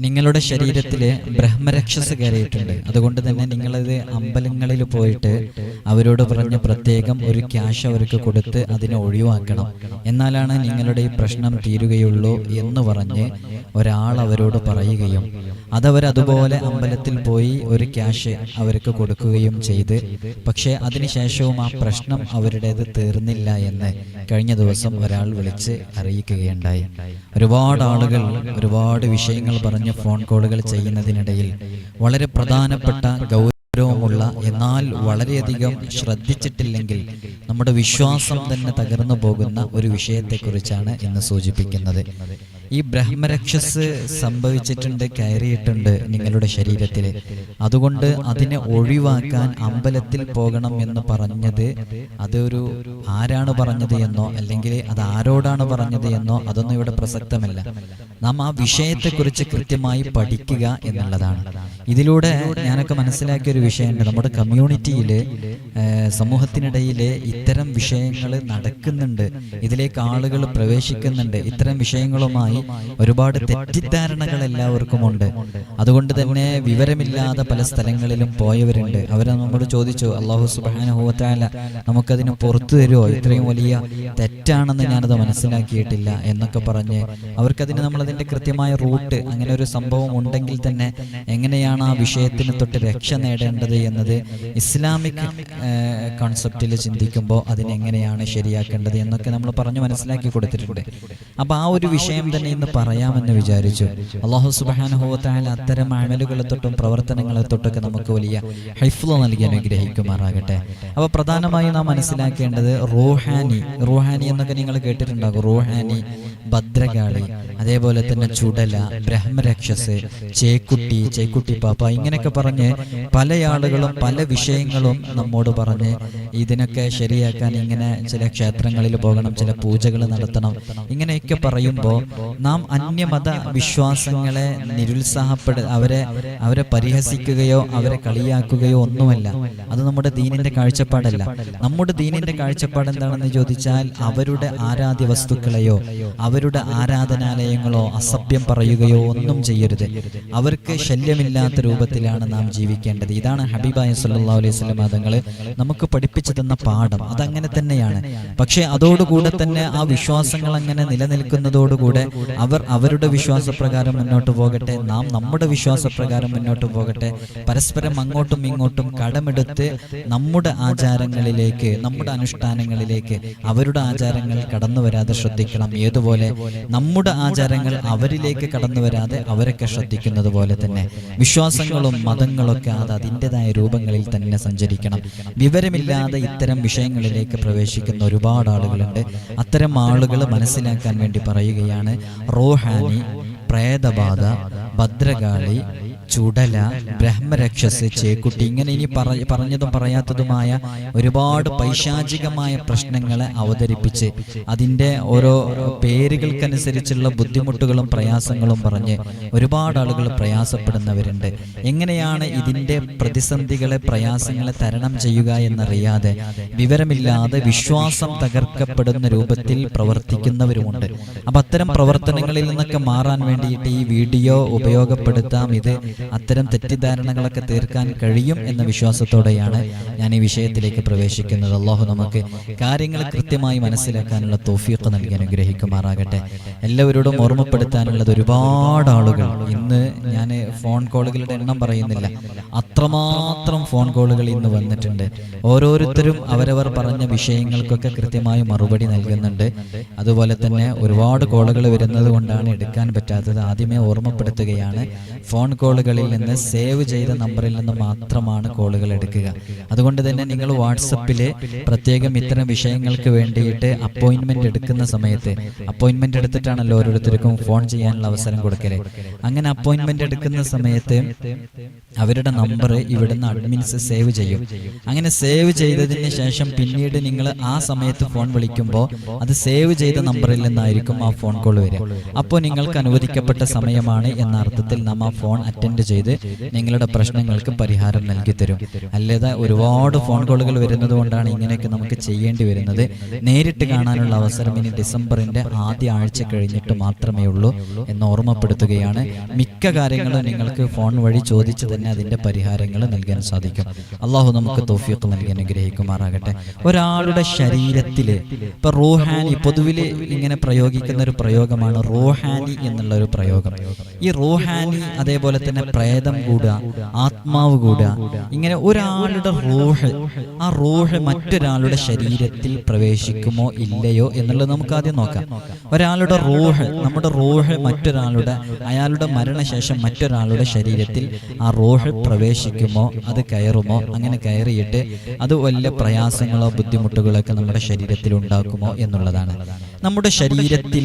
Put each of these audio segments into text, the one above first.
നിങ്ങളുടെ ശരീരത്തിൽ ബ്രഹ്മരക്ഷസ് കയറിയിട്ടുണ്ട്. അതുകൊണ്ട് തന്നെ നിങ്ങളത് അമ്പലങ്ങളിൽ പോയിട്ട് അവരോട് പറഞ്ഞ് പ്രത്യേകം ഒരു ക്യാഷ് അവർക്ക് കൊടുത്ത് അതിനെ ഒഴിവാക്കണം. എന്നാലാണ് നിങ്ങളുടെ ഈ പ്രശ്നം തീരുകയുള്ളൂ എന്ന് പറഞ്ഞ് ഒരാൾ അവരോട് പറയുകയും അതവരതുപോലെ അമ്പലത്തിൽ പോയി ഒരു ക്യാഷ് അവർക്ക് കൊടുക്കുകയും ചെയ്ത് പക്ഷേ അതിനുശേഷവും ആ പ്രശ്നം അവരുടേത് തീർന്നില്ല എന്ന് കഴിഞ്ഞ ദിവസം ഒരാൾ വിളിച്ച് അറിയിക്കുകയുണ്ടായി. ഒരുപാട് ആളുകൾ ഒരുപാട് വിഷയങ്ങൾ പറഞ്ഞ് ഫോൺ കോളുകൾ ചെയ്യുന്നതിനിടയിൽ വളരെ പ്രധാനപ്പെട്ട ഗൗരവമുള്ള എന്നാൽ വളരെയധികം ശ്രദ്ധിച്ചിട്ടില്ലെങ്കിൽ നമ്മുടെ വിശ്വാസം തന്നെ തകർന്നു പോകുന്ന ഒരു വിഷയത്തെക്കുറിച്ചാണ് ഇന്ന് സൂചിപ്പിക്കുന്നത്. ഈ ബ്രഹ്മരക്ഷസ് സംഭവിച്ചിട്ടുണ്ട് കയറിയിട്ടുണ്ട് നിങ്ങളുടെ ശരീരത്തിൽ അതുകൊണ്ട് അതിനെ ഒഴിവാക്കാൻ അമ്പലത്തിൽ പോകണം എന്ന് പറഞ്ഞത് അതൊരു ആരാണ് പറഞ്ഞത് എന്നോ അല്ലെങ്കിൽ അത് ആരോടാണ് പറഞ്ഞത് എന്നോ അതൊന്നും ഇവിടെ പ്രസക്തമല്ല. നാം ആ വിഷയത്തെക്കുറിച്ച് കൃത്യമായി പഠിക്കുക എന്നുള്ളതാണ്. ഇതിലൂടെ ഞാനൊക്കെ മനസ്സിലാക്കിയ ഒരു വിഷയമുണ്ട്. നമ്മുടെ കമ്മ്യൂണിറ്റിയിൽ സമൂഹത്തിനിടയിൽ ഇത്തരം വിഷയങ്ങൾ നടക്കുന്നുണ്ട്. ഇതിലേക്ക് ആളുകൾ പ്രവേശിക്കുന്നുണ്ട്. ഇത്തരം വിഷയങ്ങളുമായി ഒരുപാട് തെറ്റിദ്ധാരണകൾ എല്ലാവർക്കും ഉണ്ട് അതുകൊണ്ട് തന്നെ വിവരമില്ലാതെ പല സ്ഥലങ്ങളിലും പോയവരുണ്ട്. അവരെ നമ്മോട് ചോദിച്ചു അള്ളാഹു സുബാനുഭവത്താല നമുക്കതിന് പുറത്തു തരുമോ ഇത്രയും വലിയ തെറ്റാണെന്ന് ഞാനത് മനസ്സിലാക്കിയിട്ടില്ല എന്നൊക്കെ പറഞ്ഞ് അവർക്കതിന് നമ്മളതിന്റെ കൃത്യമായ റൂട്ട് അങ്ങനെ ഒരു സംഭവം ഉണ്ടെങ്കിൽ തന്നെ എങ്ങനെയാണ് ആ വിഷയത്തിന് തൊട്ട് രക്ഷ നേടേണ്ടത് എന്നത് ഇസ്ലാമിക് കോൺസെപ്റ്റിൽ ചിന്തിക്കുമ്പോൾ അതിനെങ്ങനെയാണ് ശരിയാക്കേണ്ടത് എന്നൊക്കെ നമ്മൾ പറഞ്ഞു മനസ്സിലാക്കി കൊടുത്തിട്ടുണ്ട്. അപ്പോൾ ആ ഒരു വിഷയം തന്നെ ഇന്ന് പറയാമെന്ന് വിചാരിച്ചു. അള്ളാഹു സുബാനുഹോത്തായാലും അത്തരം അമലുകളെ തൊട്ടും പ്രവർത്തനങ്ങളെ തൊട്ടൊക്കെ നമുക്ക് വലിയ ഹൈഫ്ലോ നൽകി അനുഗ്രഹിക്കുമാറാകട്ടെ. അപ്പൊ പ്രധാനമായും നാം മനസ്സിലാക്കേണ്ടത് റോഹാനി റോഹാനി എന്നൊക്കെ നിങ്ങൾ കേട്ടിട്ടുണ്ടാകും. റോഹാനി ഭദ്രകാളി അതേപോലെ തന്നെ ചുടല ബ്രഹ്മരക്ഷസ് ചേക്കുട്ടി ചേക്കുട്ടി പാപ്പ ഇങ്ങനെയൊക്കെ പറഞ്ഞ് പല ആളുകളും പല വിഷയങ്ങളും നമ്മോട് പറഞ്ഞ് ഇതിനൊക്കെ ശരിയാക്കാൻ ഇങ്ങനെ ചില ക്ഷേത്രങ്ങളിൽ പോകണം ചില പൂജകൾ നടത്തണം ഇങ്ങനെയൊക്കെ പറയുമ്പോൾ നാം അന്യമത വിശ്വാസങ്ങളെ നിരുത്സാഹപ്പെട അവരെ അവരെ പരിഹസിക്കുകയോ അവരെ കളിയാക്കുകയോ ഒന്നുമല്ല. അത് നമ്മുടെ ദീനിന്റെ കാഴ്ചപ്പാടല്ല. നമ്മുടെ ദീനിന്റെ കാഴ്ചപ്പാട് എന്താണെന്ന് ചോദിച്ചാൽ അവരുടെ ആരാധ്യ വസ്തുക്കളെയോ അവരുടെ ആരാധനാലയങ്ങളോ അസഭ്യം പറയുകയോ ഒന്നും ചെയ്യരുത്. അവർക്ക് ശല്യമില്ലാത്ത രൂപത്തിലാണ് നാം ജീവിക്കേണ്ടത്. ഇതാണ് ഹബീബായ സല്ലാ അലൈഹി സ്വലം മതങ്ങൾ നമുക്ക് പഠിപ്പിച്ചു തന്ന പാഠം. അതങ്ങനെ തന്നെയാണ്. പക്ഷേ അതോടുകൂടെ തന്നെ ആ വിശ്വാസങ്ങൾ അങ്ങനെ നിലനിൽക്കുന്നതോടുകൂടെ അവർ അവരുടെ വിശ്വാസപ്രകാരം മുന്നോട്ട് പോകട്ടെ. നാം നമ്മുടെ വിശ്വാസപ്രകാരം മുന്നോട്ട് പോകട്ടെ. പരസ്പരം അങ്ങോട്ടും ഇങ്ങോട്ടും കടമെടുത്ത് നമ്മുടെ ആചാരങ്ങളിലേക്ക് നമ്മുടെ അനുഷ്ഠാനങ്ങളിലേക്ക് അവരുടെ ആചാരങ്ങൾ കടന്നു വരാതെ ശ്രദ്ധിക്കണം. ഏതുപോലെ? നമ്മുടെ ആചാരങ്ങൾ അവരിലേക്ക് കടന്നു വരാതെ അവരൊക്കെ ശ്രദ്ധിക്കുന്നത് പോലെ തന്നെ. വിശ്വാസങ്ങളും മതങ്ങളൊക്കെ അത് അതിന്റെതായ രൂപങ്ങളിൽ തന്നെ സഞ്ചരിക്കണം. വിവരമില്ലാതെ ഇത്തരം വിഷയങ്ങളിലേക്ക് പ്രവേശിക്കുന്ന ഒരുപാട് ആളുകളുണ്ട്. അത്തരം ആളുകൾ മനസ്സിലാക്കാൻ വേണ്ടി പറയുകയാണ് റോഹാനി പ്രേതബാധ ഭദ്രകാളി ചുടല ബ്രഹ്മരക്ഷസ് ചേക്കുട്ടി ഇങ്ങനെ ഇനി പറഞ്ഞതും പറയാത്തതുമായ ഒരുപാട് പൈശാചികമായ പ്രശ്നങ്ങളെ അവതരിപ്പിച്ച് അതിന്റെ ഓരോ പേരുകൾക്കനുസരിച്ചുള്ള ബുദ്ധിമുട്ടുകളും പ്രയാസങ്ങളും പറഞ്ഞ് ഒരുപാട് ആളുകൾ പ്രയാസപ്പെടുന്നവരുണ്ട്. എങ്ങനെയാണ് ഇതിന്റെ പ്രതിസന്ധികളെ പ്രയാസങ്ങളെ തരണം ചെയ്യുക എന്നറിയാതെ വിവരമില്ലാതെ വിശ്വാസം തകർക്കപ്പെടുന്ന രൂപത്തിൽ പ്രവർത്തിക്കുന്നവരുമുണ്ട്. അപ്പം അത്തരം പ്രവർത്തനങ്ങളിൽ നിന്നൊക്കെ മാറാൻ വേണ്ടിയിട്ട് ഈ വീഡിയോ ഉപയോഗപ്പെടുത്താം. ഇത് അത്തരം തെറ്റിദ്ധാരണകളൊക്കെ തീർക്കാൻ കഴിയും എന്ന വിശ്വാസത്തോടെയാണ് ഞാൻ ഈ വിഷയത്തിലേക്ക് പ്രവേശിക്കുന്നത്. അള്ളാഹു നമുക്ക് കാര്യങ്ങൾ കൃത്യമായി മനസ്സിലാക്കാനുള്ള തോഫീക്ക് നൽകി അനുഗ്രഹിക്കുമാറാകട്ടെ. എല്ലാവരോടും ഓർമ്മപ്പെടുത്താനുള്ളത് ഒരുപാട് ആളുകൾ. ഇന്ന് ഞാൻ ഫോൺ കോളുകളുടെ എണ്ണം പറയുന്നില്ല. അത്രമാത്രം ഫോൺ കോളുകൾ ഇന്ന് വന്നിട്ടുണ്ട്. ഓരോരുത്തരും അവരവർ പറഞ്ഞ വിഷയങ്ങൾക്കൊക്കെ കൃത്യമായി മറുപടി നൽകുന്നുണ്ട്. അതുപോലെ തന്നെ ഒരുപാട് കോളുകൾ വരുന്നത് കൊണ്ടാണ് എടുക്കാൻ പറ്റാത്തത്. ആദ്യമേ ഓർമ്മപ്പെടുത്തുകയാണ്. ഫോൺ കോളുകളിൽ നിന്ന് സേവ് ചെയ്ത നമ്പറിൽ നിന്ന് മാത്രമാണ് കോളുകൾ എടുക്കുക. അതുകൊണ്ട് തന്നെ നിങ്ങൾ വാട്സപ്പിൽ പ്രത്യേകം ഇത്തരം വിഷയങ്ങൾക്ക് വേണ്ടിയിട്ട് അപ്പോയിന്റ്മെന്റ് എടുക്കുന്ന സമയത്ത് അപ്പോയിന്റ്മെന്റ് എടുത്തിട്ടാണല്ലോ ഓരോരുത്തർക്കും ഫോൺ ചെയ്യാനുള്ള അവസരം കൊടുക്കൽ. അങ്ങനെ അപ്പോയിന്റ്മെന്റ് എടുക്കുന്ന സമയത്ത് അവരുടെ നമ്പർ ഇവിടുന്ന് അഡ്മിൻസ് സേവ് ചെയ്യും. അങ്ങനെ സേവ് ചെയ്തതിന് ശേഷം പിന്നീട് നിങ്ങൾ ആ സമയത്ത് ഫോൺ വിളിക്കുമ്പോൾ അത് സേവ് ചെയ്ത നമ്പറിൽ നിന്നായിരിക്കും ആ ഫോൺ കോൾ വരിക. അപ്പോൾ നിങ്ങൾക്ക് അനുവദിക്കപ്പെട്ട സമയമാണ് എന്ന അർത്ഥത്തിൽ നാം ആ ഫോൺ അറ്റൻഡ് അറ്റൻഡ് ചെയ്ത് നിങ്ങളുടെ പ്രശ്നങ്ങൾക്ക് പരിഹാരം നൽകി തരും അല്ലാതെ ഒരുപാട് ഫോൺ കോളുകൾ വരുന്നത് കൊണ്ടാണ് ഇങ്ങനെയൊക്കെ നമുക്ക് ചെയ്യേണ്ടി വരുന്നത്. നേരിട്ട് കാണാനുള്ള അവസരം ഇനി ഡിസംബറിന്റെ ആദ്യ ആഴ്ച കഴിഞ്ഞിട്ട് മാത്രമേ ഉള്ളൂ എന്ന് ഓർമ്മപ്പെടുത്തുകയാണ്. മിക്ക കാര്യങ്ങളും നിങ്ങൾക്ക് ഫോൺ വഴി ചോദിച്ച് തന്നെ അതിന്റെ പരിഹാരങ്ങൾ നൽകാൻ സാധിക്കും. അള്ളാഹു നമുക്ക് തോഫിയൊക്കെ നൽകി അനുഗ്രഹിക്കുമാറാകട്ടെ. ഒരാളുടെ ശരീരത്തിൽ ഇപ്പൊ റോഹാനി പൊതുവിൽ ഇങ്ങനെ പ്രയോഗിക്കുന്ന ഒരു പ്രയോഗമാണ് റോഹാനി എന്നുള്ള ഒരു പ്രയോഗം. ഈ റോഹാനി അതേപോലെ തന്നെ പ്രേതം കൂടുക ആത്മാവ് കൂടുക. ഇങ്ങനെ ഒരാളുടെ റോഹ് ആ റോഹ് മറ്റൊരാളുടെ ശരീരത്തിൽ പ്രവേശിക്കുമോ ഇല്ലയോ എന്നുള്ളത് നമുക്ക് ആദ്യം നോക്കാം. ഒരാളുടെ റോഹ് നമ്മുടെ റോഹ് മറ്റൊരാളുടെ അയാളുടെ മരണശേഷം മറ്റൊരാളുടെ ശരീരത്തിൽ ആ റോഹ് പ്രവേശിക്കുമോ? അത് കയറുമോ? അങ്ങനെ കയറിയിട്ട് അത് വലിയ പ്രയാസങ്ങളോ ബുദ്ധിമുട്ടുകളോ ഒക്കെ നമ്മുടെ ശരീരത്തിൽ ഉണ്ടാക്കുമോ എന്നുള്ളതാണ്. നമ്മുടെ ശരീരത്തിൽ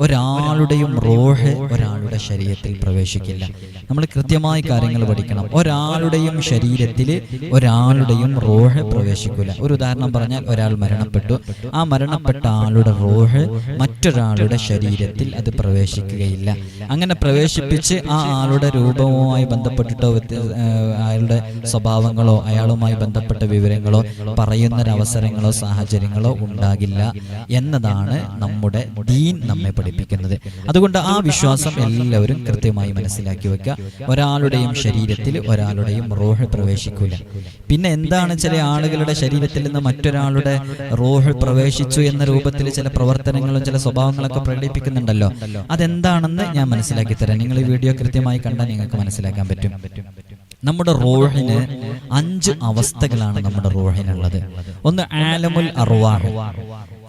ഒരാളുടെയും റോഹ് ഒരാളുടെ ശരീരത്തിൽ പ്രവേശിക്കില്ല. നമ്മൾ കൃത്യമായി കാര്യങ്ങൾ പഠിക്കണം. ഒരാളുടെയും ശരീരത്തിൽ ഒരാളുടെയും റോഹ് പ്രവേശിക്കില്ല ഒരു ഉദാഹരണം പറഞ്ഞാൽ ഒരാൾ മരണപ്പെട്ടു. ആ മരണപ്പെട്ട ആളുടെ റോഹ് മറ്റൊരാളുടെ ശരീരത്തിൽ അത് പ്രവേശിക്കുകയില്ല. അങ്ങനെ പ്രവേശിപ്പിച്ച് ആ ആളുടെ രൂപവുമായി ബന്ധപ്പെട്ടിട്ടോ അയാളുടെ സ്വഭാവങ്ങളോ അയാളുമായി ബന്ധപ്പെട്ട വിവരങ്ങളോ പറയുന്നൊരവസരങ്ങളോ സാഹചര്യങ്ങളോ ഉണ്ടാകില്ല എന്നതാണ് നമ്മുടെ ദീൻ നമ്മെ പഠിപ്പിക്കുന്നത്. അതുകൊണ്ട് ആ വിശ്വാസം എല്ലാവരും കൃത്യമായി മനസ്സിലാക്കി വെക്കുക. ഒരാളുടെയും ശരീരത്തിൽ ഒരാളുടെയും റോഹ് പ്രവേശിക്കൂല. പിന്നെ എന്താണ് ചില ആളുകളുടെ ശരീരത്തിൽ നിന്ന് മറ്റൊരാളുടെ റോഹ് പ്രവേശിച്ചു എന്ന രൂപത്തിൽ ചില പ്രവർത്തനങ്ങളും ചില സ്വഭാവങ്ങളൊക്കെ പ്രകടിപ്പിക്കുന്നുണ്ടല്ലോ. അതെന്താണെന്ന് ഞാൻ മനസ്സിലാക്കി തരാം. നിങ്ങൾ ഈ വീഡിയോ കൃത്യമായി കണ്ടാൽ നിങ്ങൾക്ക് മനസ്സിലാക്കാൻ പറ്റും. നമ്മുടെ റോഹിന് അഞ്ച് അവസ്ഥകളാണ് നമ്മുടെ റോഹിനുള്ളത്. ഒന്ന് ആലമുൽ അറുവാഹ്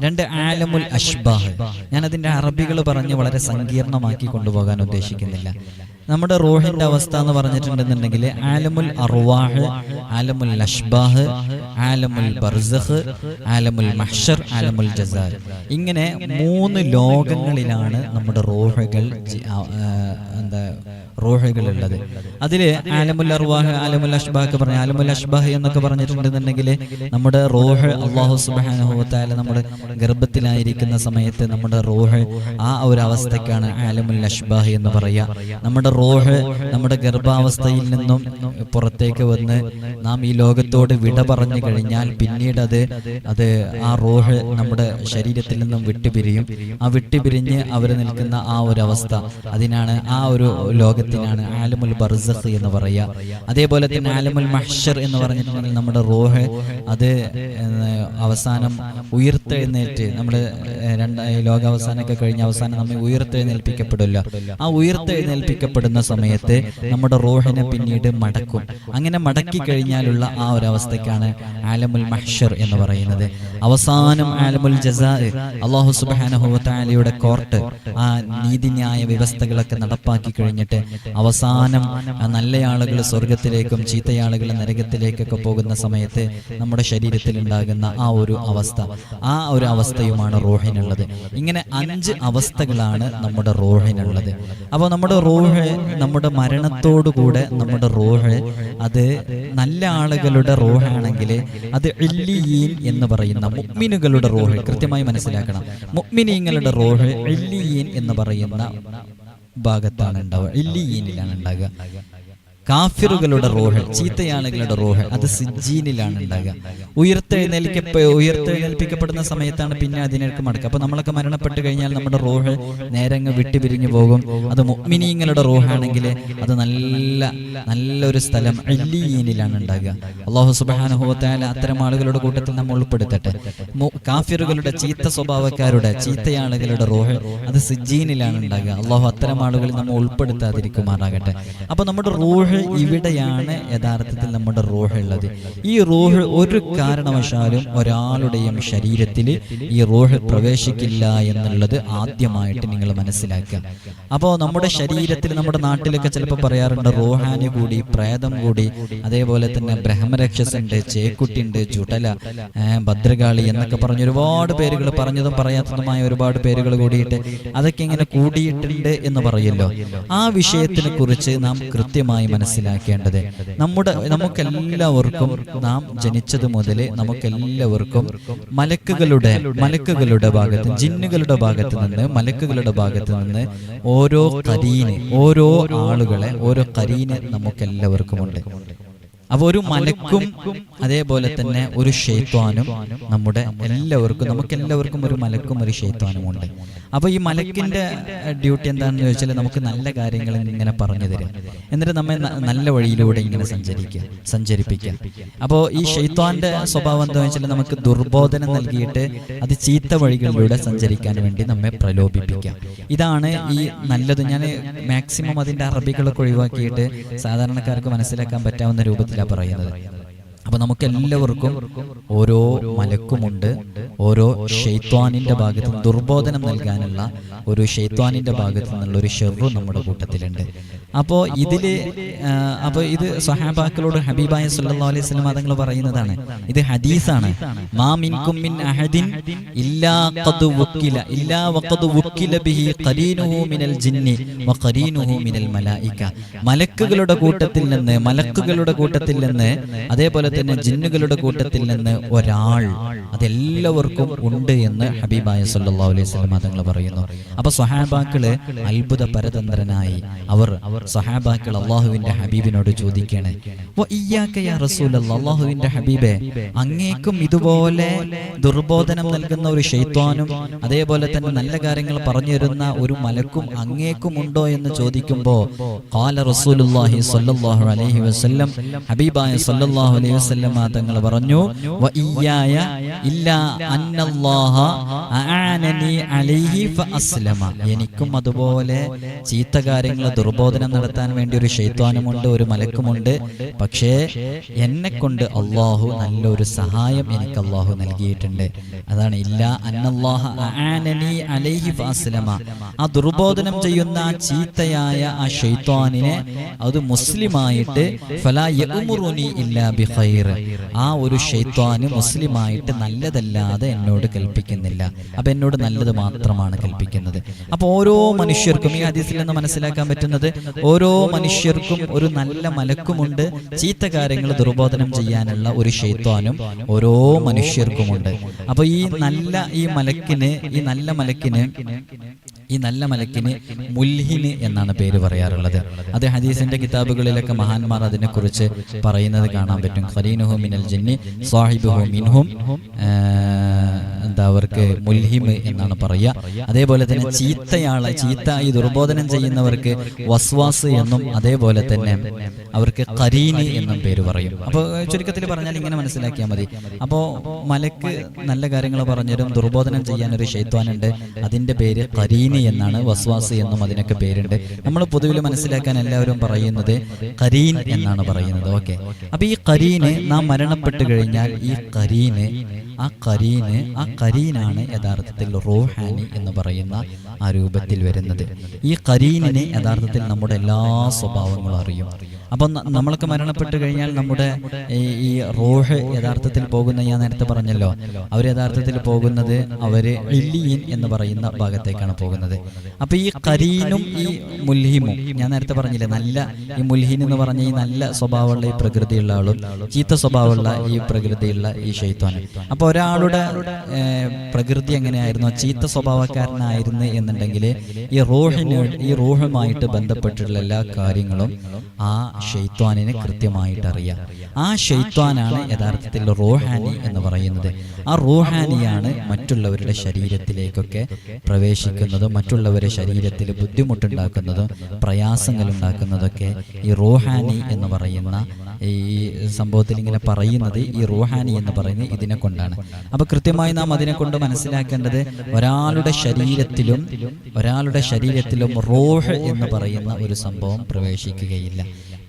രണ്ട് ആലമുൽ അഷ്ബാഹ്. ഞാൻ അതിന്റെ അറബികൾ പറഞ്ഞ് വളരെ സങ്കീർണമാക്കി കൊണ്ടുപോകാൻ ഉദ്ദേശിക്കുന്നില്ല. നമ്മുടെ റോഹിന്റെ അവസ്ഥ എന്ന് പറഞ്ഞിട്ടുണ്ടെന്നുണ്ടെങ്കിൽ ആലമുൽ അറുവാഹ് ആലമുൽ അഷ്ബാഹ് ആലമുൽ ബർസഖ് ആലമുൽ മഹ്ഷർ ആലമുൽ ജസാർ ഇങ്ങനെ മൂന്ന് ലോകങ്ങളിലാണ് നമ്മുടെ റോഹകൾ എന്താ റോഹകൾ ഉള്ളത് അതിൽ ആലമുൽ അർവാഹ് ആലമുൽ അഷ്ബാഹ് പറഞ്ഞ ആലമുൽ അഷ്ബാഹ് എന്നൊക്കെ പറഞ്ഞിട്ടുണ്ടെന്നുണ്ടെങ്കിൽ നമ്മുടെ റോഹ് അള്ളാഹു സുബാനുഭവത്തായ നമ്മുടെ ഗർഭത്തിലായിരിക്കുന്ന സമയത്ത് നമ്മുടെ റോഹ് ആ ഒരു അവസ്ഥക്കാണ് ആലമുൽ അഷ്ബാഹ് എന്ന് പറയുക നമ്മുടെ റോഹ് നമ്മുടെ ഗർഭാവസ്ഥയിൽ നിന്നും പുറത്തേക്ക് വന്ന് നാം ഈ ലോകത്തോട് വിട പറഞ്ഞു കഴിഞ്ഞാൽ പിന്നീട് അത് അത് ആ റോഹ് നമ്മുടെ ശരീരത്തിൽ നിന്നും വിട്ടുപിരിയും. ആ വിട്ടുപിരിഞ്ഞ് അവർ നിൽക്കുന്ന ആ ഒരു അവസ്ഥ അതിനാണ് ആ ഒരു ലോകത്തിനാണ് ആലമുൽ ബർസഖ് എന്ന് പറയുക അതേപോലെ തന്നെ ആലമുൽ മഹ്ഷർ എന്ന് പറഞ്ഞിട്ടുണ്ടെങ്കിൽ നമ്മുടെ റോഹ് അത് അവസാനം ഉയർത്തെഴുന്നേറ്റ് നമ്മൾ രണ്ടായി ലോകാവസാനമൊക്കെ കഴിഞ്ഞ അവസാനം നമ്മെ ഉയർത്തെഴുന്നേൽപ്പിക്കപ്പെടില്ല. ആ ഉയർത്തെഴുന്നേൽപ്പിക്കപ്പെടുന്ന സമയത്ത് നമ്മുടെ റോഹിനെ പിന്നീട് മടക്കും. അങ്ങനെ മടക്കി കഴിഞ്ഞാലുള്ള ആ ഒരു അവസ്ഥയ്ക്കാണ് ആലമുൽ മഹ്ഷർ എന്ന് പറയുന്നത്. അവസാനം ആലമുൽ ജസാ അള്ളാഹു സുബാനഹുലിയുടെ കോർട്ട് ആ നീതിന്യായ വ്യവസ്ഥകളൊക്കെ നടപ്പാക്കി കഴിഞ്ഞിട്ട് അവസാനം നല്ല ആളുകൾ സ്വർഗത്തിലേക്കും ചീത്തയാളുകൾ നരകത്തിലേക്കൊക്കെ പോകുന്ന സമയത്ത് നമ്മുടെ ശരീരത്തിൽ ഉണ്ടാകുന്ന ആ ഒരു അവസ്ഥ. ആ ഒരു അവസ്ഥയുമാണ് റോഹിനുള്ളത്. ഇങ്ങനെ അഞ്ച് അവസ്ഥകളാണ് നമ്മുടെ റോഹിനുള്ളത്. അപ്പോൾ നമ്മുടെ റോഹ് നമ്മുടെ മരണത്തോടുകൂടെ നമ്മുടെ റോഹ് അത് നല്ല ആളുകളുടെ റോഹാണെങ്കിൽ അത് ഇല്ലിയീൻ എന്ന് പറയുന്ന മുഗ്മിനുകളുടെ റോഹ് കൃത്യമായി മനസ്സിലാക്കണം. മുഗ്മിനീങ്ങളുടെ റോഹ് ഇല്ലിയീൻ എന്ന് പറയുന്ന ഭാഗത്താണ് ഉണ്ടാവുക. ഇല്ലിയീനിലാണ് ഉണ്ടാകുക കാഫിറുകളുടെ റോഹ് ചീത്തയാളുകളുടെ റോഹ് അത് സിജീനിലാണ് ഉണ്ടാകുക ഉയർത്തെഴുന്നേൽക്കപ്പ ഉയർത്തെഴുന്നേൽപ്പിക്കപ്പെടുന്ന സമയത്താണ് പിന്നെ അതിനേക്ക് മടക്കുക. അപ്പൊ നമ്മളൊക്കെ മരണപ്പെട്ട് കഴിഞ്ഞാൽ നമ്മുടെ റോഹ് നേരെ അങ്ങ് വിട്ടുപിരിഞ്ഞു പോകും. അത് മുഅ്മിനീങ്ങളുടെ റോഹാണെങ്കിൽ അത് നല്ല നല്ലൊരു സ്ഥലം അല്ലീനിലാണ് ഉണ്ടാകുക അള്ളാഹു സുബാനുഭവത്തായ അത്തരം ആളുകളുടെ കൂട്ടത്തിൽ നമ്മൾ ഉൾപ്പെടുത്തട്ടെ. കാഫിറുകളുടെ ചീത്ത സ്വഭാവക്കാരുടെ ചീത്തയാളുകളുടെ റോഹ് അത് സിജീനിലാണ് ഉണ്ടാകുക അള്ളാഹു അത്തരം ആളുകളിൽ നമ്മൾ ഉൾപ്പെടുത്താതിരിക്കുമാറാകട്ടെ. അപ്പൊ നമ്മുടെ റൂഹ് ഇവിടെയാണ് യഥാർത്ഥത്തിൽ നമ്മുടെ റൂഹ് ഉള്ളത്. ഈ റൂഹ് ഒരു കാരണവശാലും ഒരാളുടെയും ശരീരത്തിൽ ഈ റൂഹ് പ്രവേശിക്കില്ല എന്നുള്ളത് ആദ്യമായിട്ട് നിങ്ങൾ മനസ്സിലാക്കുക. അപ്പോൾ നമ്മുടെ ശരീരത്തിൽ നമ്മുടെ നാട്ടിലൊക്കെ ചിലപ്പോൾ പറയാറുണ്ട് റോഹാനി കൂടി പ്രേതം കൂടി അതേപോലെ തന്നെ ബ്രഹ്മരക്ഷസുണ്ട് ചേക്കുട്ടിയുണ്ട് ചുടല ഭദ്രകാളി എന്നൊക്കെ പറഞ്ഞ് ഒരുപാട് പേരുകൾ പറഞ്ഞതും പറയാത്തതുമായ ഒരുപാട് പേരുകൾ കൂടിയിട്ട് അതൊക്കെ ഇങ്ങനെ കൂടിയിട്ടുണ്ട് എന്ന് പറയല്ലോ ആ വിഷയത്തിനെ കുറിച്ച് നാം കൃത്യമായി മനസ്സിലാക്കേണ്ടത്. നമ്മുടെ നമുക്കെല്ലാവർക്കും നാം ജനിച്ചത് മുതൽ നമുക്കെല്ലാവർക്കും മലക്കുകളുടെ മലക്കുകളുടെ ഭാഗത്ത് ജിന്നുകളുടെ ഭാഗത്ത് നിന്ന് മലക്കുകളുടെ ഭാഗത്ത് നിന്ന് ഓരോ കരീന് ഓരോ ആളുകളെ ഓരോ കരീന് നമുക്കെല്ലാവർക്കുമുണ്ട്. അപ്പൊ ഒരു മലക്കും അതേപോലെ തന്നെ ഒരു ഷെയ്ത്വാനും നമ്മുടെ എല്ലാവർക്കും നമുക്ക് എല്ലാവർക്കും ഒരു മലക്കും ഒരു ഷെയ്ത്വാനും ഉണ്ട്. അപ്പൊ ഈ മലക്കിന്റെ ഡ്യൂട്ടി എന്താണെന്ന് ചോദിച്ചാൽ നമുക്ക് നല്ല കാര്യങ്ങൾ ഇങ്ങനെ പറഞ്ഞു തരും. എന്നിട്ട് നമ്മെ നല്ല വഴിയിലൂടെ ഇങ്ങനെ സഞ്ചരിക്കുക സഞ്ചരിപ്പിക്കുക. അപ്പോൾ ഈ ഷെയ്ത്വാന്റെ സ്വഭാവം എന്താ വെച്ചാൽ നമുക്ക് ദുർബോധനം നൽകിയിട്ട് അത് ചീത്ത വഴികളിലൂടെ സഞ്ചരിക്കാൻ വേണ്ടി നമ്മെ പ്രലോഭിപ്പിക്കുക. ഇതാണ് ഈ നല്ലത്. ഞാൻ മാക്സിമം അതിന്റെ അറബികളൊക്കെ ഒഴിവാക്കിയിട്ട് സാധാരണക്കാർക്ക് മനസ്സിലാക്കാൻ പറ്റാവുന്ന പറയുന്നത്. അപ്പൊ നമുക്ക് എല്ലാവർക്കും ഓരോ മലക്കുമുണ്ട് ഓരോ ഷെയ്ത്വാനിന്റെ ഭാഗത്ത് ദുർബോധനം നൽകാനുള്ള ഒരു ഷെയ്ത്വാനിന്റെ ഭാഗത്ത് നിന്നുള്ള ഒരു ഷെറു നമ്മുടെ കൂട്ടത്തിലുണ്ട്. അപ്പോ ഇതിൽ അപ്പോൾ ഇത് സഹാബാക്കളോട് ഹബീബായ സല്ലല്ലാഹു അലൈഹി സ്വലം തങ്ങൾ പറയുന്നതാണ്. ഇത് ഹദീസാണ്. അഹദിൻ ഇല്ലാ ഖദ് വക്കില. ഇല്ലാ വഖദ് വക്കില ബിഹി ഖരീനുഹു മിനൽ ജിന്നി വ ഖരീനുഹു മിനൽ മലായിക. മലക്കുകളുടെ കൂട്ടത്തിൽ നിന്ന് മലക്കുകളുടെ കൂട്ടത്തിൽ നിന്ന് അതേപോലെ തന്നെ ജിന്നുകളുടെ കൂട്ടത്തിൽ നിന്ന് ഒരാൾ. അതെല്ലാവർക്കും ഉണ്ട് എന്ന് ഹബീബായ സല്ലാ അലൈഹി വസല്ലം തങ്ങൾ പറയുന്നു. അപ്പൊ സഹാബാക്കൾ അത്ഭുത പരതന്ത്രനായി അവർ സഹാബാക്കൾ അള്ളാഹുവിന്റെ ഹബീബിനോട് ചോദിക്കണേ "വ ഇയ്യാക യാ റസൂലല്ലാഹ്, ഹബീബെ അങ്ങേക്കും ഇതുപോലെ ദുർബോധനം നൽകുന്ന ഒരു ഷെയ്ത്വാനും അതേപോലെ തന്നെ നല്ല കാര്യങ്ങൾ പറഞ്ഞു തരുന്ന ഒരു മലക്കും അങ്ങേക്കും ഉണ്ടോ എന്ന് ചോദിക്കുമ്പോ കാല റസൂലുള്ളാഹി സല്ലല്ലാഹു അലൈഹി വസല്ലം ഹബീബായ സല്ലാഹു അലൈഹി വസല്ലം തങ്ങൾ പറഞ്ഞു "വ ഇയ്യായ ഇല്ലാ എനിക്കും അതുപോലെ ചീത്ത കാര്യങ്ങൾ ദുർബോധനം നടത്താൻ വേണ്ടി ഒരു ഷെയ്ത്വാനുമുണ്ട് ഒരു മലക്കുമുണ്ട്. പക്ഷേ എന്നെ കൊണ്ട് അള്ളാഹു നല്ലൊരു സഹായം എനിക്ക് അള്ളാഹു നൽകിയിട്ടുണ്ട്. അതാണ് ഇല്ല അലൈഹി ആ ദുർബോധനം ചെയ്യുന്ന ആ ചീത്തയായ ആ ഷെയ്ത്വാനിനെ അത് മുസ്ലിമായിട്ട് ഫലാ ഇല്ല ബിഖൈർ. ആ ഒരു ഷെയ്ത്വാന് മുസ്ലിമായിട്ട് നല്ലതല്ലാതെ എന്നോട് കൽപ്പിക്കുന്നില്ല. അപ്പൊ എന്നോട് നല്ലത് മാത്രമാണ് കൽപ്പിക്കുന്നത്. അപ്പോൾ ഓരോ മനുഷ്യർക്കും ഈ ഹദീസിൽ നിന്ന് മനസ്സിലാക്കാൻ പറ്റുന്നത് ഓരോ മനുഷ്യർക്കും ഒരു നല്ല മലക്കുമുണ്ട് ചീത്ത കാര്യങ്ങൾ ദുർബോധനം ചെയ്യാനുള്ള ഒരു ഷെയ്ത്വാനും ഓരോ മനുഷ്യർക്കുമുണ്ട്. അപ്പോൾ ഈ നല്ല ഈ മലക്കിന് ഈ നല്ല മലക്കിന് ഈ നല്ല മലക്കിന് മുൽഹിന് എന്നാണ് പേര് പറയാറുള്ളത്. അത് ഹദീസിന്റെ കിതാബുകളിലൊക്കെ മഹാന്മാർ അതിനെക്കുറിച്ച് പറയുന്നത് കാണാൻ പറ്റും. ഖരീനുഹു മിനൽ ജിന്നി സാഹിബുഹു മിൻഹും എന്താ അവർക്ക് മുൽഹിം എന്നാണ് പറയുക. അതേപോലെ തന്നെ ചീത്തയാളെ ചീത്ത ഈ ദുർബോധനം ചെയ്യുന്നവർക്ക് വസ്വാസ് എന്നും അതേപോലെ തന്നെ അവർക്ക് കരീന് എന്നും പേര് പറയും. അപ്പോൾ ചുരുക്കത്തിൽ പറഞ്ഞാൽ ഇങ്ങനെ മനസ്സിലാക്കിയാൽ മതി. അപ്പോൾ മലക്ക് നല്ല കാര്യങ്ങൾ പറഞ്ഞുതരും ദുർബോധനം ചെയ്യാൻ ഒരു ഷെയ്ത്വാനുണ്ട് അതിന്റെ പേര് കരീന് എന്നാണ് വസ്വാസ് എന്നും അതിനൊക്കെ പേരുണ്ട്. നമ്മൾ പൊതുവിൽ മനസ്സിലാക്കാൻ എല്ലാവരും പറയുന്നത് കരീൻ എന്നാണ് പറയുന്നത്. ഓക്കെ. അപ്പൊ ഈ കരീന് നാം മരണപ്പെട്ട് കഴിഞ്ഞാൽ ഈ കരീന് ആ കരീന് ആ കരീനാണ് യഥാർത്ഥത്തിൽ റോഹാനി എന്ന് പറയുന്ന ആ രൂപത്തിൽ വരുന്നത്. ഈ കരീനിനെ യഥാർത്ഥത്തിൽ നമ്മുടെ എല്ലാ സ്വഭാവങ്ങളും അറിയും. അപ്പം നമ്മൾക്ക് നമ്മളൊക്കെ മരണപ്പെട്ട് കഴിഞ്ഞാൽ നമ്മുടെ ഈ റോഹ് യഥാർത്ഥത്തിൽ പോകുന്ന ഞാൻ നേരത്തെ പറഞ്ഞല്ലോ. അവർ യഥാർത്ഥത്തിൽ പോകുന്നത് അവർ ഇല്ലിയൻ എന്ന് പറയുന്ന ഭാഗത്തേക്കാണ് പോകുന്നത്. അപ്പൊ ഈ കരീനും ഈ മുൽഹിമും ഞാൻ നേരത്തെ പറഞ്ഞില്ലേ നല്ല ഈ മുൽഹിൻ എന്ന് പറഞ്ഞ ഈ നല്ല സ്വഭാവമുള്ള ഈ പ്രകൃതിയുള്ള ആളും ചീത്ത സ്വഭാവമുള്ള ഈ പ്രകൃതിയുള്ള ഈ ഷെയ്ത്വാനും അപ്പൊ ഒരാളുടെ പ്രകൃതി എങ്ങനെയായിരുന്നു? ചീത്ത സ്വഭാവക്കാരനായിരുന്നു എന്നുണ്ടെങ്കിൽ ഈ റോഹിന് ഈ റോഹുമായിട്ട് ബന്ധപ്പെട്ടിട്ടുള്ള എല്ലാ കാര്യങ്ങളും ആ ഷെയ്ത്വാനിനെ കൃത്യമായിട്ട് അറിയാം ആ ഷെയ്ത്വാനാണ് യഥാർത്ഥത്തിൽ റോഹാനി എന്ന് പറയുന്നത്. ആ റോഹാനിയാണ് മറ്റുള്ളവരുടെ ശരീരത്തിലേക്കൊക്കെ പ്രവേശിക്കുന്നതും മറ്റുള്ളവരെ ശരീരത്തിൽ ബുദ്ധിമുട്ടുണ്ടാക്കുന്നതും പ്രയാസങ്ങൾ ഉണ്ടാക്കുന്നതൊക്കെ ഈ റോഹാനി എന്ന് പറയുന്ന ഈ സംഭവത്തിൽ ഇങ്ങനെ പറയുന്നത് ഈ റോഹാനി എന്ന് പറയുന്നത് ഇതിനെ കൊണ്ടാണ്. അപ്പൊ കൃത്യമായി നാം അതിനെ കൊണ്ട് മനസ്സിലാക്കേണ്ടത് ഒരാളുടെ ശരീരത്തിലും ഒരാളുടെ ശരീരത്തിലും റോഹ് എന്ന് പറയുന്ന ഒരു സംഭവം പ്രവേശിക്കുകയില്ല.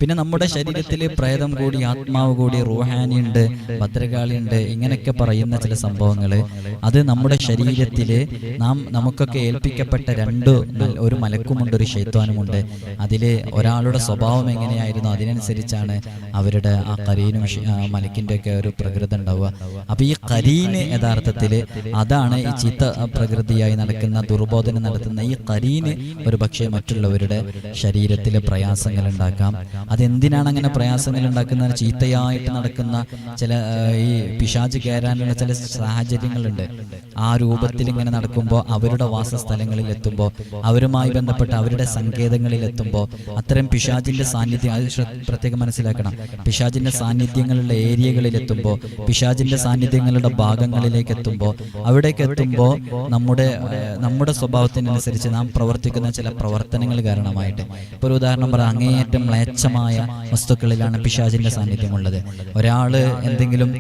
പിന്നെ നമ്മുടെ ശരീരത്തിൽ പ്രേതം കൂടി ആത്മാവ് കൂടി റൂഹാനി ഉണ്ട് ഭദ്രകാളി ഉണ്ട് ഇങ്ങനെയൊക്കെ പറയുന്ന ചില സംഭവങ്ങൾ അത് നമ്മുടെ ശരീരത്തിൽ നാം നമുക്കൊക്കെ ഏൽപ്പിക്കപ്പെട്ട രണ്ട് ഒരു മലക്കുമുണ്ട് ഒരു ശൈത്വാനുമുണ്ട്. അതിൽ ഒരാളുടെ സ്വഭാവം എങ്ങനെയായിരുന്നു? അതിനനുസരിച്ചാണ് അവരുടെ ആ കരീനും മലക്കിന്റെ ഒക്കെ ഒരു പ്രകൃതി ഉണ്ടാവുക. അപ്പൊ ഈ കരീന് യഥാർത്ഥത്തിൽ അതാണ് ഈ ചീത്ത പ്രകൃതിയായി നടക്കുന്ന ദുർബോധനം നടത്തുന്ന ഈ കരീന് ഒരു പക്ഷേ മറ്റുള്ളവരുടെ ശരീരത്തിൽ പ്രയാസങ്ങൾ ഉണ്ടാക്കാം. അതെന്തിനാണ് അങ്ങനെ പ്രയാസങ്ങൾ ഉണ്ടാക്കുന്നത് ചീത്തയായിട്ട് നടക്കുന്ന ചില ഈ പിശാജ് കയറാനുള്ള ചില സാഹചര്യങ്ങളുണ്ട്. ആ രൂപത്തിൽ ഇങ്ങനെ നടക്കുമ്പോൾ അവരുടെ വാസസ്ഥലങ്ങളിൽ എത്തുമ്പോൾ അവരുമായി ബന്ധപ്പെട്ട് അവരുടെ സങ്കേതങ്ങളിൽ എത്തുമ്പോൾ അത്തരം പിശാജിന്റെ സാന്നിധ്യം അത് പ്രത്യേകം മനസ്സിലാക്കണം. പിശാജിന്റെ സാന്നിധ്യങ്ങളുടെ ഏരിയകളിൽ എത്തുമ്പോൾ പിശാജിന്റെ സാന്നിധ്യങ്ങളുടെ ഭാഗങ്ങളിലേക്ക് എത്തുമ്പോൾ അവിടേക്ക് എത്തുമ്പോൾ നമ്മുടെ നമ്മുടെ സ്വഭാവത്തിനനുസരിച്ച് നാം പ്രവർത്തിക്കുന്ന ചില പ്രവർത്തനങ്ങൾ കാരണമായിട്ട്. ഇപ്പോൾ ഒരു ഉദാഹരണം പറയാം. അങ്ങേയറ്റം മ്ലേച്ഛമായ വസ്തുക്കളിലാണ് പിശാചിന്റെ സാന്നിധ്യമുള്ളത്. ഒരാൾ എന്തെങ്കിലും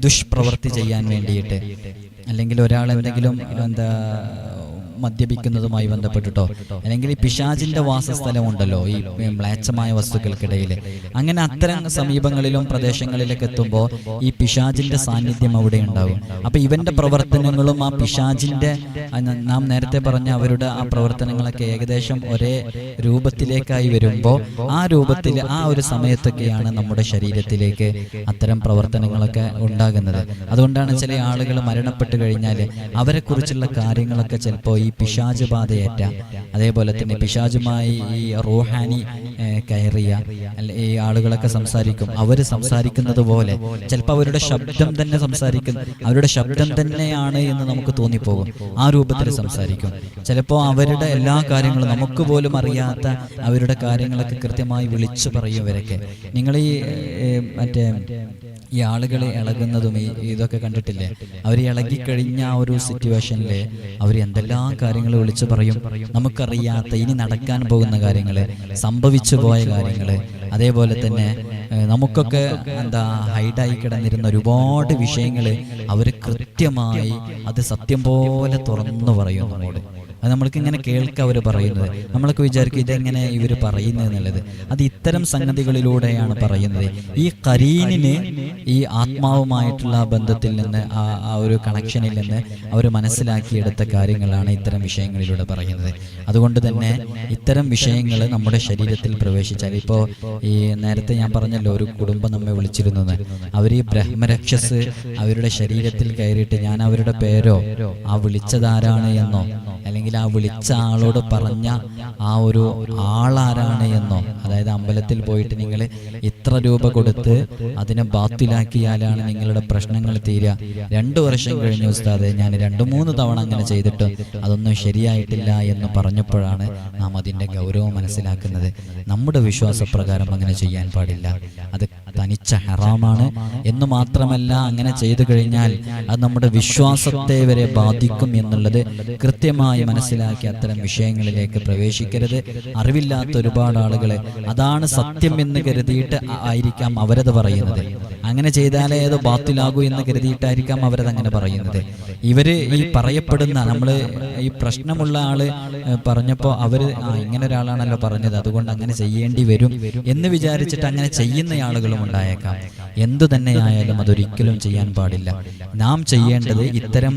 ദുഷ്പ്രവൃത്തി ചെയ്യാൻ വേണ്ടിയിട്ട് അല്ലെങ്കിൽ ഒരാൾ എന്തെങ്കിലും എന്താ മദ്യപിക്കുന്നതുമായി ബന്ധപ്പെട്ടിട്ടോ? അല്ലെങ്കിൽ ഈ പിശാചിന്റെ വാസസ്ഥലം ഉണ്ടല്ലോ ഈ മ്ലേച്ഛമായ വസ്തുക്കൾക്കിടയിൽ. അങ്ങനെ അത്തരം സമീപങ്ങളിലും പ്രദേശങ്ങളിലൊക്കെ എത്തുമ്പോൾ ഈ പിശാചിന്റെ സാന്നിധ്യം അവിടെ ഉണ്ടാവും. അപ്പൊ ഇവന്റെ പ്രവർത്തനങ്ങളും ആ പിശാചിന്റെ നാം നേരത്തെ പറഞ്ഞ അവരുടെ ആ പ്രവർത്തനങ്ങളൊക്കെ ഏകദേശം ഒരേ രൂപത്തിലേക്കായി വരുമ്പോൾ ആ രൂപത്തിൽ ആ ഒരു സമയത്തൊക്കെയാണ് നമ്മുടെ ശരീരത്തിലേക്ക് അത്തരം പ്രവർത്തനങ്ങളൊക്കെ ഉണ്ടാകുന്നത്. അതുകൊണ്ടാണ് ചില ആളുകൾ മരണപ്പെട്ടു കഴിഞ്ഞാൽ അവരെക്കുറിച്ചുള്ള കാര്യങ്ങളൊക്കെ ചിലപ്പോൾ ഈ പിശാജ് ബാധയേറ്റ അതേപോലെ തന്നെ പിശാജുമായി ഈ റൂഹാനി കയറിയ ഈ ആളുകളൊക്കെ സംസാരിക്കും. അവർ സംസാരിക്കുന്നത് പോലെ. ചിലപ്പോൾ അവരുടെ ശബ്ദം തന്നെ സംസാരിക്കും. അവരുടെ ശബ്ദം തന്നെയാണ് എന്ന് നമുക്ക് തോന്നിപ്പോകും. ആ രൂപത്തിൽ സംസാരിക്കും. ചിലപ്പോൾ അവരുടെ എല്ലാ കാര്യങ്ങളും നമുക്ക് പോലും അറിയാത്ത അവരുടെ കാര്യങ്ങളൊക്കെ കൃത്യമായി വിളിച്ചു പറയും ഇവരൊക്കെ. നിങ്ങൾ ഈ മറ്റേ ഈ ആളുകളെ ഇളകുന്നതും ഈ ഇതൊക്കെ കണ്ടിട്ടില്ലേ? അവർ ഇളകിക്കഴിഞ്ഞ ആ ഒരു സിറ്റുവേഷനിൽ അവർ എന്തെല്ലാം കാര്യങ്ങൾ വിളിച്ചു പറയും? നമുക്കറിയാത്ത ഇനി നടക്കാൻ പോകുന്ന കാര്യങ്ങൾ സംഭവിച്ചു പോയ കാര്യങ്ങൾ അതേപോലെ തന്നെ നമുക്കൊക്കെ എന്താ ഹൈഡായി കിടന്നിരുന്ന ഒരുപാട് വിഷയങ്ങൾ അവർ കൃത്യമായി അത് സത്യം പോലെ തുറന്നു പറയും നമ്മോട് അത് നമ്മൾക്ക് ഇങ്ങനെ കേൾക്കുക അവർ പറയുന്നത്. നമ്മളൊക്കെ വിചാരിക്കും ഇതെങ്ങനെ ഇവർ പറയുന്നത് എന്നുള്ളത്. അത് ഇത്തരം സംഗതികളിലൂടെയാണ് പറയുന്നത്. ഈ കരീനിന് ഈ ആത്മാവുമായിട്ടുള്ള ബന്ധത്തിൽ നിന്ന് ആ ആ ഒരു കണക്ഷനിൽ നിന്ന് അവർ മനസ്സിലാക്കിയെടുത്ത കാര്യങ്ങളാണ് ഇത്തരം വിഷയങ്ങളിലൂടെ പറയുന്നത്. അതുകൊണ്ട് തന്നെ ഇത്തരം വിഷയങ്ങൾ നമ്മുടെ ശരീരത്തിൽ പ്രവേശിച്ചാൽ ഇപ്പോൾ ഈ നേരത്തെ ഞാൻ പറഞ്ഞല്ലോ ഒരു കുടുംബം നമ്മെ വിളിച്ചിരുന്നത് അവർ ഈ ബ്രഹ്മരക്ഷസ് അവരുടെ ശരീരത്തിൽ കയറിയിട്ട് ഞാൻ അവരുടെ പേരോ ആ വിളിച്ചതാരാണ് എന്നോ. അല്ലെങ്കിൽ ആ വിളിച്ച ആളോട് പറഞ്ഞ ആ ഒരു ആളാരാണ് എന്നോ അതായത് അമ്പലത്തിൽ പോയിട്ട് നിങ്ങൾ ഇത്ര രൂപ കൊടുത്ത് അതിനെ ബാത്തിലാക്കിയാലാണ് നിങ്ങളുടെ പ്രശ്നങ്ങൾ തീരുക. രണ്ടു വർഷം കഴിഞ്ഞു ഉസ്താദെ ഞാൻ രണ്ടു മൂന്ന് തവണ അങ്ങനെ ചെയ്തിട്ട് അതൊന്നും ശരിയായിട്ടില്ല എന്ന് പറഞ്ഞപ്പോഴാണ് നാം അതിന്റെ ഗൗരവം മനസ്സിലാക്കുന്നത്. നമ്മുടെ വിശ്വാസപ്രകാരം അങ്ങനെ ചെയ്യാൻ പാടില്ല. അത് തനിച്ച ഹറാമാണ് എന്ന് മാത്രമല്ല അങ്ങനെ ചെയ്തു കഴിഞ്ഞാൽ അത് നമ്മുടെ വിശ്വാസത്തെ വരെ ബാധിക്കും എന്നുള്ളത് കൃത്യമായി മനസ്സിലാക്കി അത്തരം വിഷയങ്ങളിലേക്ക് പ്രവേശിക്കരുത്. അറിവില്ലാത്ത ഒരുപാട് ആളുകളെ അതാണ് സത്യം എന്ന് കരുതിയിട്ട് ആയിരിക്കാം അവരത് പറയുന്നത്. അങ്ങനെ ചെയ്താലേ അത് ബാത്തിലാകൂ എന്ന് കരുതിയിട്ടായിരിക്കാം അവരത് അങ്ങനെ പറയുന്നത്. ഇവർ ഈ പറയപ്പെടുന്ന നമ്മൾ ഈ പ്രശ്നമുള്ള ആൾ പറഞ്ഞപ്പോൾ ആ ഇങ്ങനെ ഒരാളാണല്ലോ പറഞ്ഞത് അതുകൊണ്ട് അങ്ങനെ ചെയ്യേണ്ടി വരും എന്ന് വിചാരിച്ചിട്ട് അങ്ങനെ ചെയ്യുന്ന ആളുകളും ഉണ്ടായേക്കാം. എന്തു തന്നെയായാലും അതൊരിക്കലും ചെയ്യാൻ പാടില്ല. നാം ചെയ്യേണ്ടത് ഇത്തരം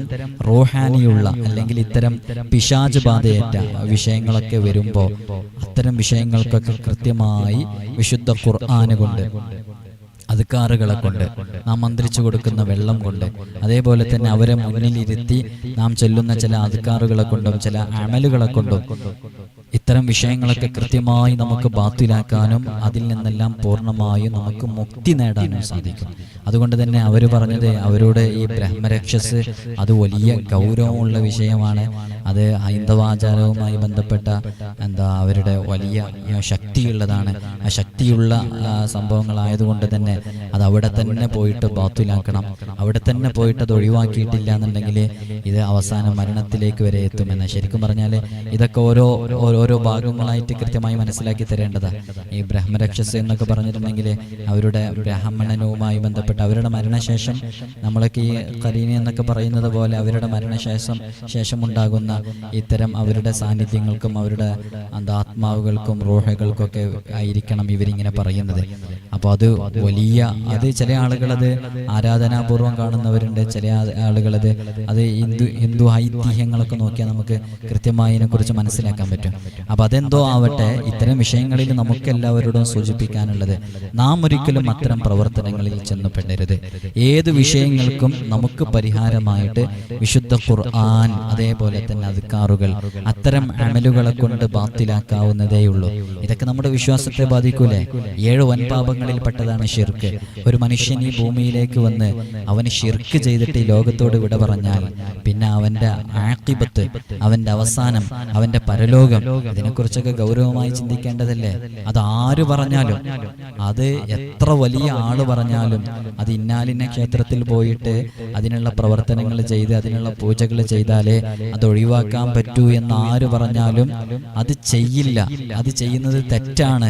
റോഹാനിയുള്ള അല്ലെങ്കിൽ ഇത്തരം പിശാജ് ബാധയേറ്റ വിഷയങ്ങളൊക്കെ വരുമ്പോൾ അത്തരം വിഷയങ്ങൾക്കൊക്കെ കൃത്യമായി വിശുദ്ധ ഖുർആന് കൊണ്ട് അധികാറുകളെ കൊണ്ട് നാം മന്ത്രിച്ചു കൊടുക്കുന്ന വെള്ളം കൊണ്ട് അതേപോലെ തന്നെ അവരെ മുന്നിലിരുത്തി നാം ചൊല്ലുന്ന ചില അധികാറുകളെ കൊണ്ടും ചില അമലുകളെ കൊണ്ടും ഇത്തരം വിഷയങ്ങളൊക്കെ കൃത്യമായി നമുക്ക് ബാത്തിലാക്കാനും അതിൽ നിന്നെല്ലാം പൂർണമായും നമുക്ക് മുക്തി നേടാനും സാധിക്കും. അതുകൊണ്ട് തന്നെ അവർ പറഞ്ഞത് അവരുടെ ഈ ബ്രഹ്മരക്ഷസ് അത് വലിയ ഗൗരവമുള്ള വിഷയമാണ്. അത് ഹൈന്ദവാചാരവുമായി ബന്ധപ്പെട്ട എന്താ അവരുടെ വലിയ ശക്തിയുള്ളതാണ്. ആ ശക്തിയുള്ള സംഭവങ്ങളായതുകൊണ്ട് തന്നെ അത് അവിടെ തന്നെ പോയിട്ട് ബാത്തിലാക്കണം. അവിടെ തന്നെ പോയിട്ട് അത് ഒഴിവാക്കിയിട്ടില്ല എന്നുണ്ടെങ്കിൽ ഇത് അവസാനം മരണത്തിലേക്ക് വരെ എത്തുമെന്ന് ശരിക്കും പറഞ്ഞാൽ ഇതൊക്കെ ഓരോ ഓരോരോ ഭാഗങ്ങളായിട്ട് കൃത്യമായി മനസ്സിലാക്കി തരേണ്ടത്. ഈ ബ്രഹ്മരക്ഷസ് എന്നൊക്കെ പറഞ്ഞിട്ടുണ്ടെങ്കിൽ അവരുടെ ബ്രാഹ്മണനുമായി ബന്ധപ്പെട്ട് അവരുടെ മരണശേഷം നമ്മളൊക്കെ ഈ കരീന എന്നൊക്കെ പറയുന്നത് പോലെ അവരുടെ മരണശേഷം ശേഷം ഉണ്ടാകുന്ന ഇത്തരം അവരുടെ സാന്നിധ്യങ്ങൾക്കും അവരുടെ ആത്മാവുകൾക്കും റോഹകൾക്കൊക്കെ ആയിരിക്കണം ഇവരിങ്ങനെ പറയുന്നത്. അപ്പോൾ അത് വലിയ അത് ചില ആളുകൾ അത് ആരാധനാപൂർവം കാണുന്നവരുണ്ട് ചില ആളുകളത് അത് ഹിന്ദു ഹിന്ദു ഐതിഹ്യങ്ങളൊക്കെ നോക്കിയാൽ നമുക്ക് കൃത്യമായി ഇതിനെക്കുറിച്ച് മനസ്സിലാക്കാൻ പറ്റും. അപ്പോൾ അതെന്തോ ആവട്ടെ ഇത്തരം വിഷയങ്ങളിൽ നമുക്ക് എല്ലാവരോടും സൂചിപ്പിക്കാനുള്ളത് നാം ഒരിക്കലും അത്തരം പ്രവർത്തനങ്ങളിൽ ചെന്നപ്പെടരുത്. ഏത് വിഷയങ്ങൾക്കും നമുക്ക് പരിഹാരമായിട്ട് വിശുദ്ധ ഖുർആൻ അതേപോലെ തന്നെ അധികാറുകൾ അത്തരം അമലുകളെ കൊണ്ട് ബാത്തിലാക്കാവുന്നതേയുള്ളൂ. ഇതൊക്കെ നമ്മുടെ വിശ്വാസത്തെ ബാധിക്കൂലേ? ഏഴ് വൻപാപങ്ങളിൽ പെട്ടതാണ് ഷിർക്ക് ഒരു മനുഷ്യൻ ഈ ഭൂമിയിലേക്ക് വന്ന് അവന് ഷിർക്ക് ചെയ്തിട്ട് ഈ ലോകത്തോട് വിട പറഞ്ഞാൽ പിന്നെ അവന്റെ ആക്കിപത്ത് അവന്റെ അവസാനം അവന്റെ പരലോകം ഇതിനെക്കുറിച്ചൊക്കെ ഗൗരവമായി ചിന്തിക്കേണ്ടതല്ലേ? അത് ആര് പറഞ്ഞാലും അത് എത്ര വലിയ ആൾ പറഞ്ഞാലും അത് ഇന്നാലിന്ന ക്ഷേത്രത്തിൽ പോയിട്ട് അതിനുള്ള പ്രവർത്തനങ്ങൾ ചെയ്ത് അതിനുള്ള പൂജകൾ ചെയ്താലേ അത് ഒഴിവാക്കാൻ പറ്റൂ എന്ന് ആര് പറഞ്ഞാലും അത് ചെയ്യില്ല. അത് ചെയ്യുന്നത് തെറ്റാണ്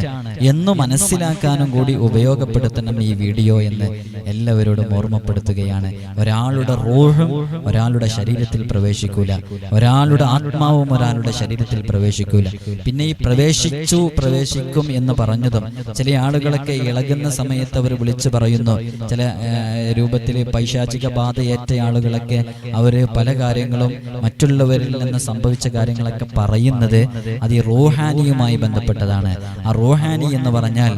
എന്ന് മനസ്സിലാക്കാനും കൂടി ഉപയോഗപ്പെടുത്തണം ഈ വീഡിയോ എന്ന് എല്ലാവരോടും ഓർമ്മപ്പെടുത്തുകയാണ്. ഒരാളുടെ റോഹും ഒരാളുടെ ശരീരത്തിൽ പ്രവേശിക്കൂല. ഒരാളുടെ ആത്മാവും ഒരാളുടെ ശരീരത്തിൽ പ്രവേശിക്കൂല. പിന്നെ ഈ പ്രവേശിച്ചു പ്രവേശിക്കും എന്ന് പറഞ്ഞതും ചില ആളുകളൊക്കെ ഇളകുന്ന സമയത്ത് അവർ വിളിച്ചു പറയുന്നു. ചില രൂപത്തിൽ പൈശാചിക ബാധയേറ്റ ആളുകളൊക്കെ അവർ പല കാര്യങ്ങളും മറ്റുള്ളവരിൽ നിന്ന് സംഭവിച്ച കാര്യങ്ങളൊക്കെ പറയുന്നത് അത് ഈ റോഹാനിയുമായി ബന്ധപ്പെട്ടതാണ്. ആ റോഹാനി എന്ന് പറഞ്ഞാൽ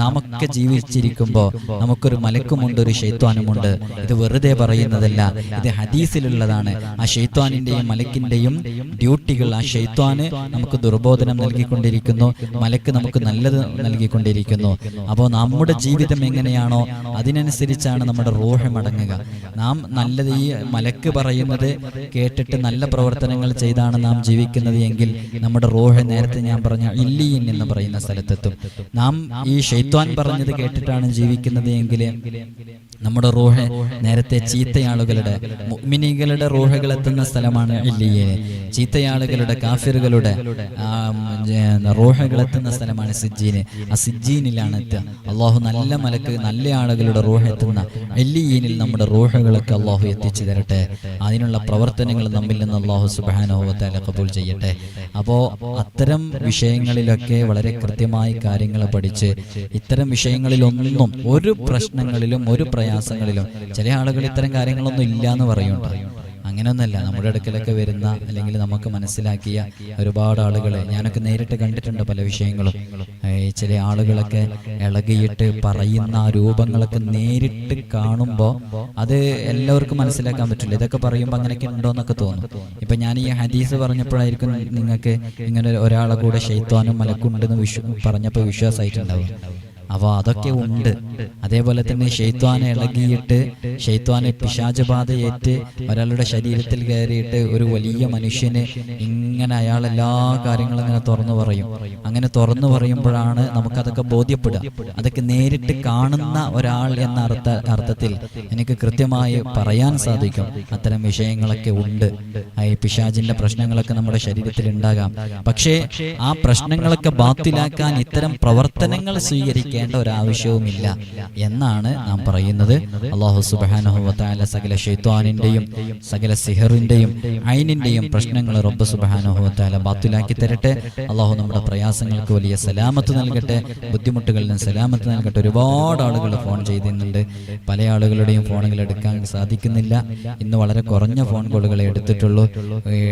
നാമൊക്കെ ജീവിച്ചിരിക്കുമ്പോൾ നമുക്കൊരു മലക്കുമുണ്ട് ഒരു ഷെയ്ത്വാനുമുണ്ട് ഇത് വെറുതെ പറയുന്നതല്ല. ഇത് ഹദീസിലുള്ളതാണ്. ആ ഷെയ്ത്വാനിന്റെയും മലക്കിന്റെയും ഡ്യൂട്ടികൾ. ആ ഷെയ്ത്വാന് നമുക്ക് ദുർബോധനം നൽകിക്കൊണ്ടിരിക്കുന്നു. മലക്ക് നമുക്ക് നല്ലത് നൽകിക്കൊണ്ടിരിക്കുന്നു. അപ്പോൾ നമ്മുടെ ജീവിതം എങ്ങനെയാണോ അതിനനുസരിച്ചാണ് നമ്മുടെ റോഹം അടങ്ങുക നാം നല്ലത് ഈ മലക്ക് പറയുന്നത് കേട്ടിട്ട് നല്ല പ്രവർത്തനങ്ങൾ ചെയ്താണ് നാം ജീവിക്കുന്നത് എങ്കിൽ നമ്മുടെ റോഹ് നേരത്തെ ഞാൻ പറഞ്ഞ ഇല്ലീൻ എന്ന് പറയുന്ന സ്ഥലത്തെത്തും. നാം ഈ ഷെയ്ത്വാൻ പറഞ്ഞത് കേട്ടിട്ടാണ് ജീവിക്കുന്നത് എങ്കിൽ നമ്മുടെ റോഹ് നേരത്തെ ചീത്തയാളുകളുടെ മുഅ്മിനീകളുടെ റോഹകൾ എത്തുന്ന സ്ഥലമാണ് ഇല്ലിയെ. ചീത്തയാളുകളുടെ കാഫിറുകളുടെ റോഹകൾ എത്തുന്ന സ്ഥലമാണ് സിജ്ജീന്. ആ സിജ്ജീനിലാണ് എത്തുക. അള്ളാഹു നല്ല മലക്ക് നല്ല ആളുകളുടെ റോഹ എത്തുന്ന എല്ലിയീനിൽ നമ്മുടെ റോഹകളൊക്കെ അള്ളാഹു എത്തിച്ചു തരട്ടെ. അതിനുള്ള പ്രവർത്തനങ്ങൾ നമ്മിൽ നിന്ന് അള്ളാഹു സുബാനോഹത്തെ കബൂൽ ചെയ്യട്ടെ. അപ്പോ അത്തരം വിഷയങ്ങളിലൊക്കെ വളരെ കൃത്യമായി കാര്യങ്ങൾ പഠിച്ച് ഇത്തരം വിഷയങ്ങളിലൊന്നും ഒരു പ്രശ്നങ്ങളിലും ഒരു പ്രയാസങ്ങളിലും ചില ആളുകൾ ഇത്തരം കാര്യങ്ങളൊന്നും ഇല്ല എന്ന് പറയുന്നുണ്ട്. അങ്ങനെയൊന്നല്ല നമ്മുടെ അടുക്കലൊക്കെ വരുന്ന അല്ലെങ്കിൽ നമുക്ക് മനസ്സിലാക്കിയ ഒരുപാട് ആളുകളെ ഞാനൊക്കെ നേരിട്ട് കണ്ടിട്ടുണ്ട് പല വിഷയങ്ങളും. ചില ആളുകളൊക്കെ ഇളകിയിട്ട് പറയുന്ന രൂപങ്ങളൊക്കെ നേരിട്ട് കാണുമ്പോൾ അത് എല്ലാവർക്കും മനസ്സിലാക്കാൻ പറ്റില്ല. ഇതൊക്കെ പറയുമ്പോൾ അങ്ങനെയൊക്കെ ഉണ്ടോ എന്നൊക്കെ തോന്നും. ഇപ്പം ഞാൻ ഈ ഹദീസ് പറഞ്ഞപ്പോഴായിരിക്കും നിങ്ങൾക്ക് ഇങ്ങനെ ഒരാളെ കൂടെ ശൈത്വാനും മലക്കുണ്ടെന്ന് വിശ്വ പറഞ്ഞപ്പോൾ വിശ്വാസമായിട്ടുണ്ടാവും അപ്പോൾ അതൊക്കെ ഉണ്ട്. അതേപോലെ തന്നെ ഷെയ്ത്വാനെ ഇളകിയിട്ട് ഷെയ്ത്വാനെ പിശാചബാധയേറ്റ് ഒരാളുടെ ശരീരത്തിൽ കയറിയിട്ട് ഒരു വലിയ മനുഷ്യന് ഇങ്ങനെ അയാൾ എല്ലാ കാര്യങ്ങളും ഇങ്ങനെ തുറന്നു പറയും. അങ്ങനെ തുറന്നു പറയുമ്പോഴാണ് നമുക്കതൊക്കെ ബോധ്യപ്പെടുക. അതൊക്കെ നേരിട്ട് കാണുന്ന ഒരാൾ എന്ന അർത്ഥ അർത്ഥത്തിൽ എനിക്ക് കൃത്യമായി പറയാൻ സാധിക്കും. അത്തരം വിഷയങ്ങളൊക്കെ ഉണ്ട്. ഈ പിശാചിന്റെ പ്രശ്നങ്ങളൊക്കെ നമ്മുടെ ശരീരത്തിൽ ഉണ്ടാകാം. പക്ഷേ ആ പ്രശ്നങ്ങളൊക്കെ ബാത്തിലാക്കാൻ ഇത്തരം പ്രവർത്തനങ്ങൾ സ്വീകരിക്കേണ്ട ഒരാവശ്യവുമില്ല എന്നാണ് നാം പറയുന്നത്. അള്ളാഹു സുബാനുഹുവത്തായ സകല ഷെയ്ത്വാനിന്റെയും സകല സിഹറിന്റെയും ഐനിന്റെയും പ്രശ്നങ്ങൾ റബ്ബ് സുബാനുഹുവത്തായ ബാത്തിലാക്കി തരട്ടെ. അള്ളാഹു നമ്മുടെ പ്രയാസങ്ങൾക്ക് വലിയ സലാമത്ത് നൽകട്ടെ. ബുദ്ധിമുട്ടുകളിൽ നിന്ന് സലാമത്ത് നൽകട്ടെ. ഒരുപാട് ആളുകൾ ഫോൺ ചെയ്തിരുന്നുണ്ട് പല ആളുകളുടെയും ഫോണുകൾ എടുക്കാൻ സാധിക്കുന്നില്ല. ഇന്ന് വളരെ കുറഞ്ഞ ഫോൺ കോളുകളെ എടുത്തിട്ടുള്ളൂ.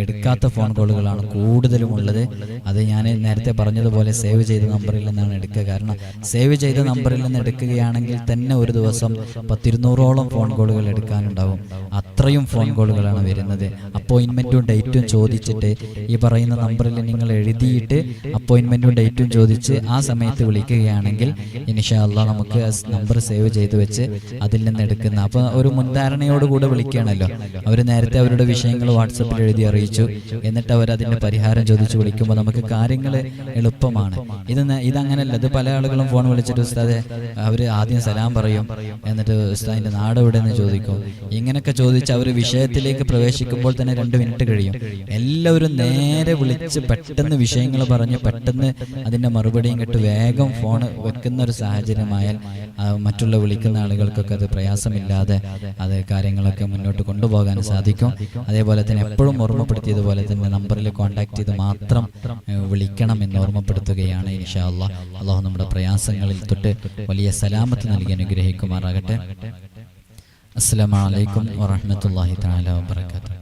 എടുക്കാത്ത ഫോൺ കോളുകളാണ് കൂടുതലും ഉള്ളത്. അത് ഞാൻ നേരത്തെ പറഞ്ഞതുപോലെ സേവ് ചെയ്ത നമ്പറിൽ നിന്നാണ് എടുക്കുക. കാരണം സേവ് ചെയ്ത നമ്പറിൽ നിന്ന് എടുക്കുകയാണെങ്കിൽ തന്നെ ഒരു ദിവസം പത്തിരുന്നൂറോളം ഫോൺ കോളുകൾ എടുക്കാനുണ്ടാവും. അത്രയും ഫോൺ കോളുകളാണ് വരുന്നത്. അപ്പോയിൻമെന്റും ഡേറ്റും ചോദിച്ചിട്ട് ഈ പറയുന്ന നമ്പറിൽ നിങ്ങൾ എഴുതിയിട്ട് അപ്പോയിൻമെന്റും ഡേറ്റും ചോദിച്ച് ആ സമയത്ത് വിളിക്കുകയാണെങ്കിൽ ഇനിഷാല്ല നമുക്ക് നമ്പർ സേവ് ചെയ്ത് വെച്ച് അതിൽ നിന്ന് എടുക്കുന്ന അപ്പോൾ ഒരു മുൻധാരണയോടുകൂടെ വിളിക്കുകയാണല്ലോ അവർ നേരത്തെ അവരുടെ വിഷയങ്ങൾ വാട്സപ്പിൽ എഴുതി അറിയിച്ചു. എന്നിട്ട് അവർ അതിന്റെ പരിഹാരം ചോദിച്ച് വിളിക്കുമ്പോൾ നമുക്ക് കാര്യങ്ങൾ എളുപ്പമാണ്. ഇത് ഇതങ്ങനല്ല. ഇത് പല ആളുകളും ഫോൺ വിളിച്ചിട്ട് ഉസ്താദെ അവർ ആദ്യം സലാം പറയും. എന്നിട്ട് ഉസ്താദിന്റെ നാട് എവിടെ നിന്ന് ചോദിക്കും? ഇങ്ങനെയൊക്കെ ചോദിച്ച് അവർ വിഷയത്തിലേക്ക് പ്രവേശിക്കുമ്പോൾ തന്നെ രണ്ട് മിനിറ്റ് കഴിയും. എല്ലാവരും നേരെ വിളിച്ച് പെട്ടെന്ന് വിഷയങ്ങൾ പറഞ്ഞ് പെട്ടെന്ന് അതിന്റെ മറുപടിയും കേട്ട് വേഗം ഫോൺ വെക്കുന്ന ഒരു സാഹചര്യമായാൽ മറ്റുള്ള വിളിക്കുന്ന ആളുകൾക്കൊക്കെ അത് പ്രയാസമില്ലാതെ അത് കാര്യങ്ങളൊക്കെ മുന്നോട്ട് കൊണ്ടുപോകാൻ സാധിക്കും. അതേപോലെ തന്നെ എപ്പോഴും ഓർമ്മപ്പെടുത്തിയതുപോലെ തന്നെ നമ്പറിൽ കോൺടാക്ട് ചെയ്ത് മാത്രം വിളിക്കണം എന്ന് ഓർമ്മപ്പെടുത്തുകയാണ് ഇൻഷാ അള്ളാഹ് അള്ളാഹു നമ്മുടെ പ്രയാസങ്ങളിൽ തൊട്ട് വലിയ സലാമത്ത് നൽകി അനുഗ്രഹിക്കുമാറാകട്ടെ. അസ്സലാമു അലൈക്കും വറഹ്മത്തുള്ളാഹി തആല വബറകാതുഹു.